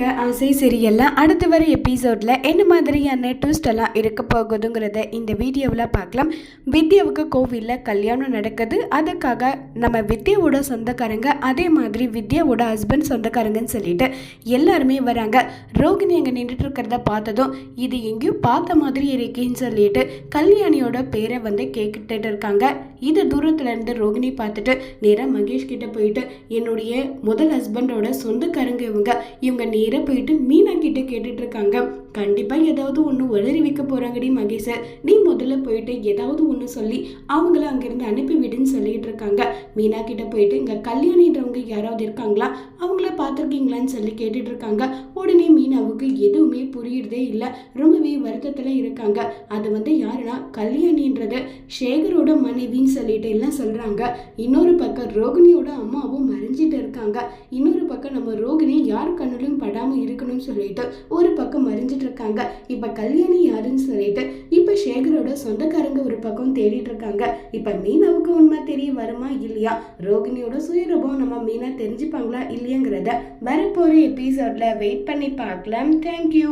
எங்க ஆசை சீரியல்ல அடுத்து வர எபிசோட்ல என்ன மாதிரியான ட்விஸ்ட் எல்லாம் இருக்க போகுதுங்கிறத இந்த வீடியோவில் பார்க்கலாம். வித்யாவுக்கு கோவிலில் கல்யாணம் நடக்குது. அதுக்காக நம்ம வித்யாவோட சொந்தக்காரங்க அதே மாதிரி வித்யாவோட ஹஸ்பண்ட் சொந்தக்காரங்கன்னு சொல்லிட்டு எல்லாருமே வராங்க. ரோகிணி அங்கே நின்றுட்டு இருக்கிறத பார்த்ததும் இது எங்கேயும் பார்த்த மாதிரி இருக்கேன்னு சொல்லிட்டு கல்யாணியோட பேரை வந்து கேட்டுட்டு இருக்காங்க. இது தூரத்துலேருந்து ரோகிணி பார்த்துட்டு நேராக மகேஷ் கிட்ட போயிட்டு என்னுடைய முதல் ஹஸ்பண்டோட சொந்தக்காரங்க இவங்க. இவங்க நேராக போயிட்டு மீனா கிட்ட கேட்டுட்டு இருக்காங்க கண்டிப்பாக ஏதாவது ஒன்று உளறி வைக்க போகிறாங்கடி மகேஷ் நீ முதல்ல போயிட்டு ஏதாவது ஒன்று சொல்லி அவங்கள அங்கேருந்து அனுப்பி விடுன்னு சொல்லிட்டு இருக்காங்க மீனா கிட்ட போயிட்டு இங்கே கல்யாணின்றவங்க யாராவது இருக்காங்களா? அவங்கள பார்த்துருக்கீங்களான்னு சொல்லி கேட்டுட்டு இருக்காங்க உடனே அவங்களுக்கு எதுவுமே புரியுறதே இல்லை. ரொம்பவே வருத்தத்தில் இருக்காங்க. அது வந்து யாருன்னா கல்யாணின்றது சேகரோட மனைவின்னு சொல்லிட்டு எல்லாம் சொல்கிறாங்க இன்னொரு பக்கம் ரோகிணியோட அம்மாவும் மறைஞ்சிட்டு இருக்காங்க. இன்னொரு பக்கம் நம்ம ரோகிணி யார் கண்ணிலும் படாமல் இருக்கணும்னு சொல்லிட்டு ஒரு பக்கம் மறைஞ்சிட்டு இருக்காங்க. இப்போ கல்யாணி யாருன்னு சொல்லிட்டு இப்போ சேகரோட சொந்தக்காரங்க ஒரு பக்கம் தேடிட்டு இருக்காங்க இப்போ மீனாவுக்கு உண்மை தெரிய வருமா இல்லையா? ரோகிணியோட சுயரூபம் நம்ம மீனா தெரிஞ்சுப்பாங்களா இல்லையாங்கிறத வரப்போகிற எபிசோட்ல வெயிட் பண்ணி பார்க்கலாம். தேங்க்யூ